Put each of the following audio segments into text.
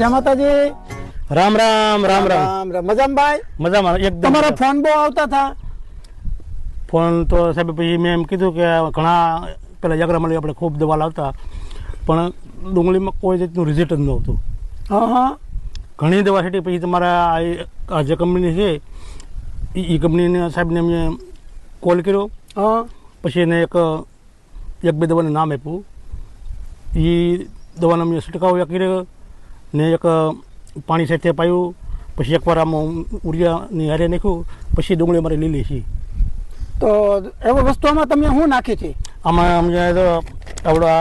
જય માતાજી. રામ રામ રામ રામ. રામ મજામાં ભાઈ? મજામાં એકદમ તમારા. ફોન બહુ આવતા હતા. ફોન તો સાહેબ પછી મેં એમ કીધું કે ઘણા પેલા યાગ્રા મળી આપણે ખૂબ દવા લાવતા. પણ ડુંગળીમાં કોઈ જાતનું રિઝલ્ટ જ નહોતું. હા હા. ઘણી દવા છેટી પછી તમારા આ- આ જે કંપની છે એ કંપનીને સાહેબને મેં કોલ કર્યો. હા. પછી એને એક એક બે દવાનું નામ આપ્યું. એ દવાનો મેં છંટકાવ કર્યો. ને એક પાણી સાથે પાયું પછી એકવાર આમાં ઉરિયાની હારે નાખ્યું પછી ડુંગળી અમારે લીલી છે. તો એવી વસ્તુમાં તમે શું નાખી છે? આમાં અમને તો આવડા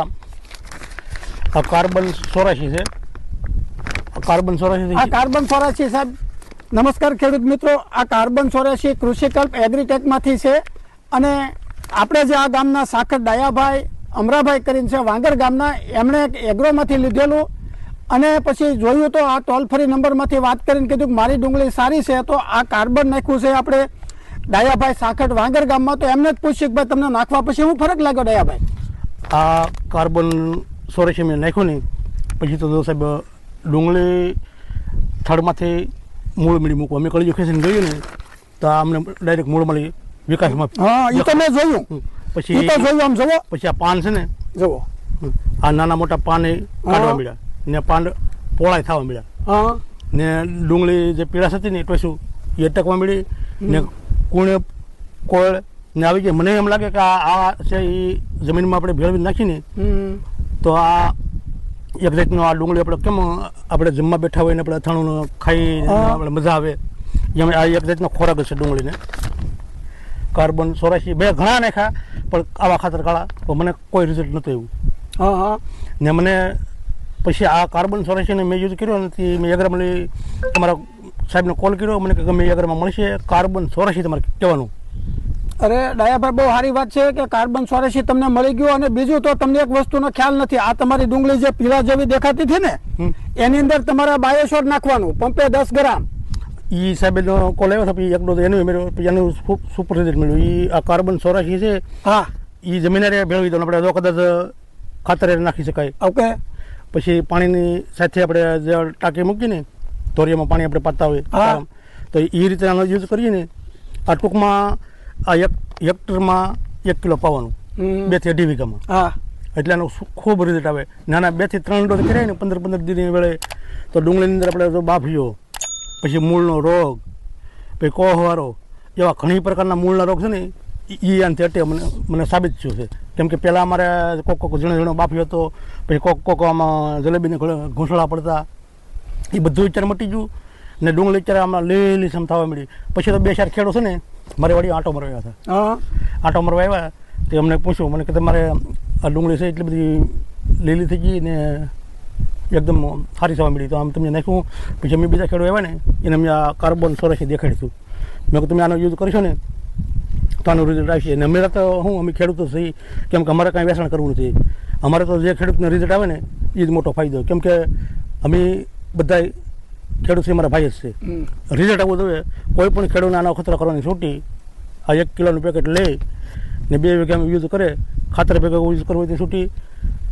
આ કાર્બન સોરાશી છે. કાર્બન સોરાશી આ કાર્બન સોરાશી સાહેબ નમસ્કાર ખેડૂત મિત્રો. આ કાર્બન સોરાશી કૃષિકલ્પ એગ્રીટેકમાંથી છે અને આપણે જે આ ગામના સાખર ડાયાભાઈ અમરાભાઈ કરીને છે વાંગર ગામના એમણે એક એગ્રોમાંથી લીધેલું અને પછી જોયું તો આ ટોલ ફ્રી નંબરમાંથી વાત કરીને કીધું કે મારી ડુંગળી સારી છે તો આ કાર્બન નાખ્યું છે આપણે ડાયાભાઈ સાખર વાંગર ગામમાં. તો એમને જ પૂછ્યું કે ભાઈ તમને નાખવા પછી શું ફરક લાગ્યો ડાયાભાઈ આ કાર્બન સોરેશી મેં નાખ્યું નહીં. પછી તો સાહેબ ડુંગળી થડમાંથી મૂળ મળી મૂકવા. અમે કળી ખેંચીને ગયું ને તો અમને ડાયરેક્ટ મૂળ મળી વિકાસમાં. હા એ તો મેં જોયું. પછી તો જોયું આમ જુઓ. પછી આ પાન છે ને જુઓ. આ નાના મોટા પાન કાઢવા હા. મળ્યા. ને પાંડ પોળાય થવા મળ્યા. હા. ને ડુંગળી જે પીળાશ હતી ને ટોસું એ ટકવા મળી ને કુણે કોળ ને આવી ગઈ. મને એમ લાગે કે આ છે એ જમીનમાં આપણે ભેળવી નાખીને તો આ એક જાતનો આ ડુંગળી આપણે કેમ આપણે જમવા બેઠા હોય ને આપણે અથાણું ખાઈ આપણે મજા આવે. એમ આ એક જાતનો ખોરાક છે ડુંગળીને. કાર્બન સોરાશી બે ઘણા નાખ્યા પણ આવા ખાતર કાળા પણ મને કોઈ રિઝલ્ટ નહોતું એવું. હા હા. ને મને પછી આ કાર્બન ચોરાશીને મેં યુઝ કર્યો નથી મેં યગરામલી તમારા સાહેબને કોલ કર્યો. મને કે ગમે યગરામાં મળશે. કાર્બન ચોરાશી તમારે કહેવાનું. અરે ડાયાભાઈ બહુ સારી વાત છે કે કાર્બન ચોરાશી તમને મળી ગયું અને બીજું તો તમને એક વસ્તુનો ખ્યાલ નથી. આ તમારી ડુંગળી જે પીળા જેવી દેખાતી હતી ને એની અંદર તમારે બાયોશોર નાખવાનું. પંપે દસ ગ્રામ. એ સાહેબે કોલ આવ્યો હતો એક ડોઝ એનું મેળવ્યો. પછી એનું સુપર રિઝલ્ટ મળ્યું એ આ કાર્બન ચોરાશી છે. હા. એ જમીને ભેળવી દો આપણે કદાચ ખાતર નાખી શકાય. ઓકે. પછી પાણીની સાથે આપણે જે ટાંકી મૂકીને ધોરિયામાં પાણી આપણે પાતા હોય. તો એ રીતે આનો યુઝ કરીને આ ટૂંકમાં આ એક હેક્ટરમાં એક કિલો પાવાનું. બેથી અઢી વીઘામાં. હા. એટલે આનો ખૂબ રિઝલ્ટ આવે. નાના બેથી ત્રણ ડોઝ કર્યા ને પંદર પંદર દિનની વેળે તો ડુંગળીની અંદર આપણે જો બાફીઓ પછી મૂળનો રોગ પછી કોહવારો એવા ઘણી પ્રકારના મૂળના રોગ છે ને એ આનાથી અટે મને મને સાબિત થયું છે. કેમ કે પહેલાં અમારે કોક કોક ઝીણો ઝીણો બાફ્યો હતો પછી કોક કોક આમાં જલેબીને ઘૂંસળા પડતા. એ બધું વિચાર મટી ગયું ને ડુંગળી અત્યારે આમાં લીલી સમ થવા મળી પછી તો બે ચાર ખેડો છે ને મારે વળી આંટો મરવા હતા. હા. આંટો મરવા આવ્યા તે અમને પૂછ્યું મને કે તમારે આ ડુંગળી છે એટલી બધી લીલી થઈ ગઈ ને એકદમ સારી થવા મળી તો આમ તમને નાખ્યું પછી અમે બીજા ખેડૂત આવ્યા ને એને અમે આ કાર્બન સોરેસી દેખાડીશું મેં તમે આનો યુઝ કરશો ને તો આનું રિઝલ્ટ આવશે અને અમે તો હું અમે ખેડૂતો છીએ. કેમ કે અમારે કાંઈ વેચાણ કરવું નથી. અમારે તો જે ખેડૂતને રિઝલ્ટ આવે ને એ જ મોટો ફાયદો. કેમ કે અમે બધા ખેડૂત છે મારા ભાઈ જ છે. રિઝલ્ટ આવવું જોઈએ. કોઈ પણ ખેડૂતને આનો ખતરો કરવાની છૂટી આ એક કિલોનું પેકેટ લે ને બે વીઘામાં યુઝ કરે ખાતર ભેગા યુઝ કરવું હોય તે છૂટી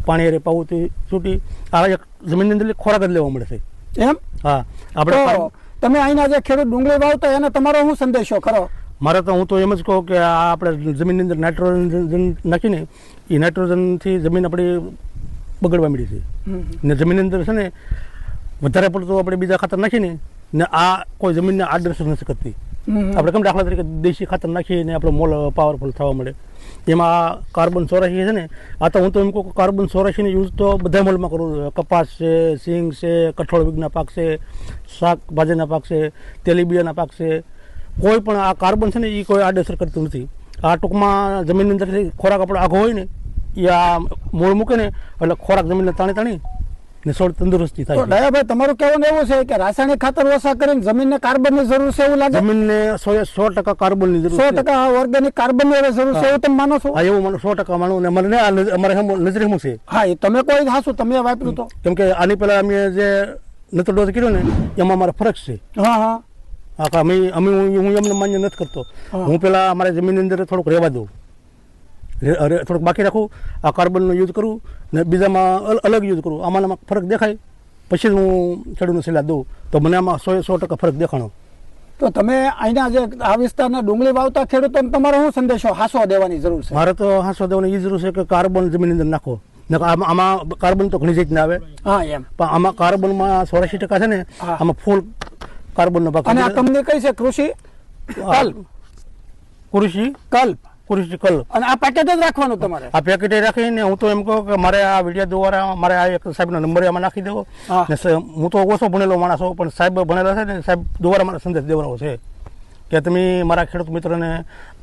પાણી અરે પાવું તે છૂટી. આ એક જમીનની અંદર ખોરાક જ લેવા મળે છે. એમ? હા. આપણે તમે અહીંના જે ખેડૂત ડુંગળી વાવતા એને તમારો શું સંદેશો? ખરો. મારે તો હું તો એમ જ કહું કે આ આપણે જમીનની અંદર નાઇટ્રોજન નાખીને એ નાઇટ્રોજનથી જમીન આપણી બગડવા મળી છે. ને જમીનની અંદર છે ને વધારે પડતું આપણે બીજા ખાતર નાખીને ને આ કોઈ જમીનને આદર્શ નથી કરતી. આપણે કેમ દાખલા તરીકે દેશી ખાતર નાખીને આપણો મોલ પાવરફુલ થવા મળે એમાં આ કાર્બન ચોરાશી છે ને આ તો હું તો એમ કહું કાર્બન ચોરાશીનો યુઝ તો બધા મોલમાં કરું કપાસ છે સિંગ છે કઠોળ બીજના પાક છે શાકભાજીના પાક છે તેલીબિયાના પાક છે કોઈ પણ આ કાર્બન છે ને એ કોઈ આડઅસર કરતું નથી. આ ટૂંકમાં જમીનની અંદરથી ખોરાક આપણો આઘો હોય ને એ આ મૂળ મૂકે ને એટલે ખોરાક જમીનને તાણી તાણી ને સોળ તંદુરસ્તી થાય. છે. ડાયાભાઈ તમારું કહેવાનું એવું છે કે રાસાયણિક ખાતર ઓછા કરીને જમીનને કાર્બનની જરૂર છે એવું લાગે? જમીનને સો સો ટકા કાર્બનની જરૂર સો ટકા ઓર્ગેનિક કાર્બનની હવે જરૂર છે એવું તમે માનો છો? હા એવું મને સો ટકા માનું ને મને આ અમારે હમ- નજરે શું છે. હા એ તમે કોઈ હાસુ તમે વાપર્યું તો. કેમ કે આની પહેલા અમે જે નતો ડોઝ કર્યો ને એમાં અમારે ફરક છે. હા હા. હા અમે અમે હું એમને માન્ય નથી કરતો. હું. પેલા અમારા જમીનની અંદર થોડુંક રહેવા દઉં. થોડુંક બાકી રાખું આ કાર્બનનો યુઝ કરું ને બીજામાં અલ- અલગ યુઝ કરું. આમાં ફરક દેખાય. પછી જ હું ખેડૂતને સલાહ દઉં. તો મને આમાં સો સો ટકા ફરક દેખાણો. તો તમે અહીંના જે આ વિસ્તારના ડુંગળી વાવતા ખેડૂતોને તમારો શું સંદેશો હાંસો દેવાની જરૂર છે? મારે તો હાંસો દેવાની એ જરૂર છે કે કાર્બન જમીનની અંદર નાખો. આમાં આમાં કાર્બન તો ઘણી રીતના આવે. હા એમ. પણ આમાં કાર્બનમાં ચોરાશી ટકા છે ને આમાં ફૂલ કાર્બનનો ભાગ અને આ કંપની કઈ છે કૃષિ? કલ્પ. કૃષિ? કલ્પ. કૃષિ કલ અને આ પેકેટ જ રાખવાનું તમારે? આ પેકેટ રાખીને હું તો એમ કહું કે મારે આ વીડિયો દ્વારા મારે આ એક સાહેબનો નંબર એમાં નાખી દેવો. હું. તો ઓછો ભણેલો માણસ હોઉં પણ સાહેબ ભણેલા છે ને સાહેબ દ્વારા મારે સંદેશ દેવાનો છે કે તમે મારા ખેડૂત મિત્રને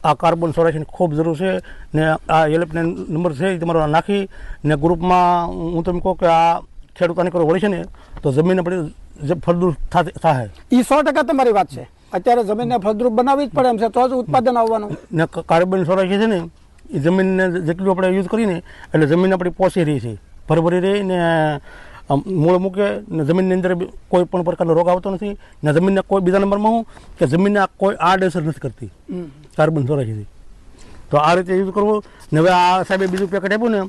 આ કાર્બન સોરેશની ખૂબ જરૂર છે ને આ હેલ્પલાઇન નંબર છે એ તમારો નાખી ને ગ્રુપમાં હું તો એમ કહું કે આ ખેડૂત આની કરો વળી છે ને તો જમીન આપણી જે ફળદ્રુપ થાય એ સો ટકા તમારી વાત છે. અત્યારે જમીનને ફળદ્રુપ બનાવવી જ પડે એમ છે તો જ ઉત્પાદન આવવાનું. ને કાર્બન સોરાશી છે ને એ જમીનને જેટલું આપણે યુઝ કરીને એટલે જમીન આપણી પોસી રહી છે. ભરભરી રહી ને મૂળ મૂકે ને જમીનની અંદર કોઈ પણ પ્રકારનો રોગ આવતો નથી ને જમીનને કોઈ બીજા નંબરમાં હું કે જમીનને કોઈ આડઅસર નથી કરતી. કાર્બન સોરાયથી તો આ રીતે યુઝ કરવો. ને હવે આ સાહેબે બીજું પેકેટ આપ્યું ને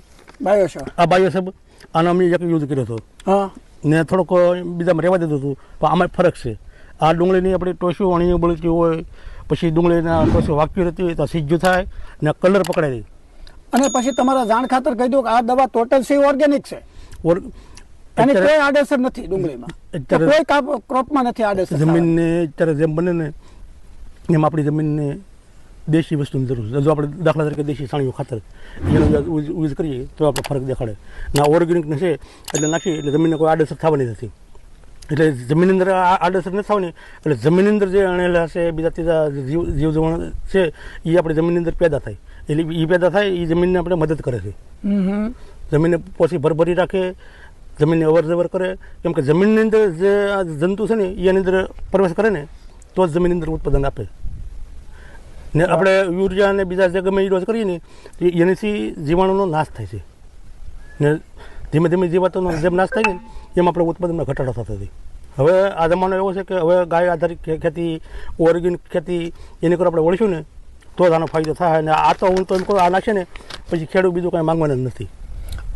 બાયોશોર આ બાયો સાહેબ આનો અમે એક યુઝ કર્યો હતો. હા. ને થોડોક બીજામાં રહેવા દીધું હતું. પણ આમાં ફરક છે. આ ડુંગળીની આપણી ટોસ્યું અણીયું બળતી હોય પછી ડુંગળીના ટોસ્યું વાક્યું રહેતી હોય તો સીજું થાય ને કલર પકડાઈ દે. અને પછી તમારા જાણ ખાતર કહી દો કે આ દવા ટોટલ સી ઓર્ગેનિક છે. અને કોઈ આડેસર નથી ડુંગળીમાં. કોઈ ક્રોપમાં નથી આડેસર જમીનને અત્યારે જેમ બને ને એમ આપણી જમીનને દેશી વસ્તુની જરૂર છે. જો આપણે દાખલા તરીકે દેશી સાણીયું ખાતર એનો યુઝ કરીએ તો આપણે ફરક દેખાડે. ના ઓર્ગેનિક છે એટલે નાખીએ એટલે જમીનને કોઈ આડઅસર થવાની નથી. એટલે જમીનની અંદર આડસર આડઅસર નથી થવાની એટલે જમીનની અંદર જે અણેલા છે બીજા ત્રીજા જીવ જીવજવણ છે એ આપણે જમીનની અંદર પેદા થાય. એટલે એ પેદા થાય એ જમીનને આપણે મદદ કરે છે. જમીનને પોસી ભરભરી રાખે જમીનને અવર જવર કરે. કેમ કે જમીનની અંદર જે આ જંતુ છે ને એની અંદર પ્રવેશ કરે ને તો જ જમીનની અંદર ઉત્પાદન આપે. ને આપણે યુરિયા અને બીજા જે ગમે એ ડોઝ કરીએ ને એનાથી જીવાણુનો નાશ થાય છે. ને ધીમે ધીમે જીવાતોનો જેમ નાશ થાય ને, એમ આપણે ઉત્પાદનમાં ઘટાડો થતો હતી હવે આ જમાનો એવો છે કે હવે ગાય આધારિત ખેતી, ઓર્ગેનિક ખેતી, એની કરો આપણે વળીશું ને, તો જ આનો ફાયદો થાય અને આ તો હું તો એમ કહું આ નાખશે ને, પછી ખેડૂત બીજું કાંઈ માંગવાના નથી.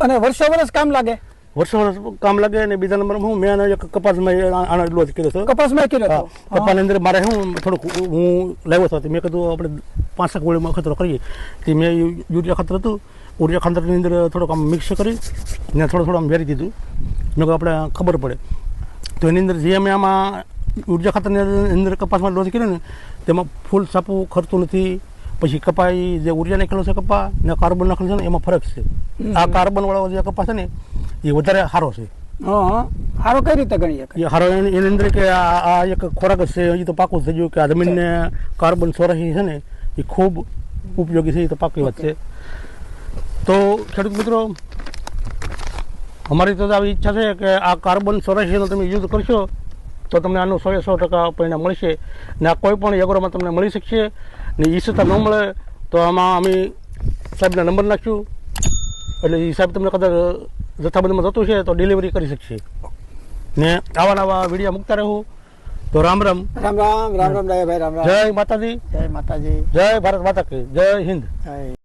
અને વર્ષો વર્ષ કામ લાગે. વર્ષો વર્ષ કામ લાગે અને બીજા નંબરમાં હું મેં એક કપાસમાં આનો એટલો જ કર્યો છે કપાસમાં કર્યો કપાસની અંદર મારે હું થોડુંક હું લાવ્યો હતો. મેં કીધું આપણે પાંચ સાત ગોળીમાં ખતરો કરીએ. તે મેં યુરિયા ખાતર હતું. ઊર્જા ખાતરની અંદર થોડુંક આમ મિક્સ કરી ને થોડું થોડું આમ વેરી દીધું. મેં આપણે ખબર પડે. તો એની અંદર જે અમે આમાં ઊર્જા ખાતરની અંદર કપાસમાં ડોઝ કર્યો ને તેમાં ફૂલ સાપું ખરતું નથી. પછી કપાઈ જે ઊર્જા નાખેલો છે કપા ને કાર્બન નાખેલું છે ને એમાં ફરક છે. આ કાર્બનવાળો જે કપાસ છે ને એ વધારે સારો છે. હા હા. સારો કઈ રીતે ગણીએ એ હારો એની અંદર કે આ એક ખોરાક છે હજી તો પાકું થઈ ગયું કે આ જમીનને કાર્બન સોરાશી છે ને એ ખૂબ ઉપયોગી છે એ તો પાકી વાત છે. તો ખેડૂત મિત્રો અમારી તો આવી ઈચ્છા છે કે આ કાર્બન સોરાશીનો તમે યુઝ કરશો તો તમને આનું સો સો ટકા પરિણામ મળશે ને આ કોઈ પણ એગ્રોમાં તમને મળી શકશે ને ઈસતા ન મળે તો આમાં અમે સાહેબના નંબર નાખ્યું એટલે એ સાહેબ તમને કદાચ જથ્થાબંધમાં જતું છે તો ડિલિવરી કરી શકશે. ને આવા નવા વિડીયા મૂકતા રહું. તો રામ રામ. રામ રામ રામ રામ ભાઈ રામ રામ. જય માતાજી. જય માતાજી. જય ભારત માતા કી. જય હિન્દ. જય.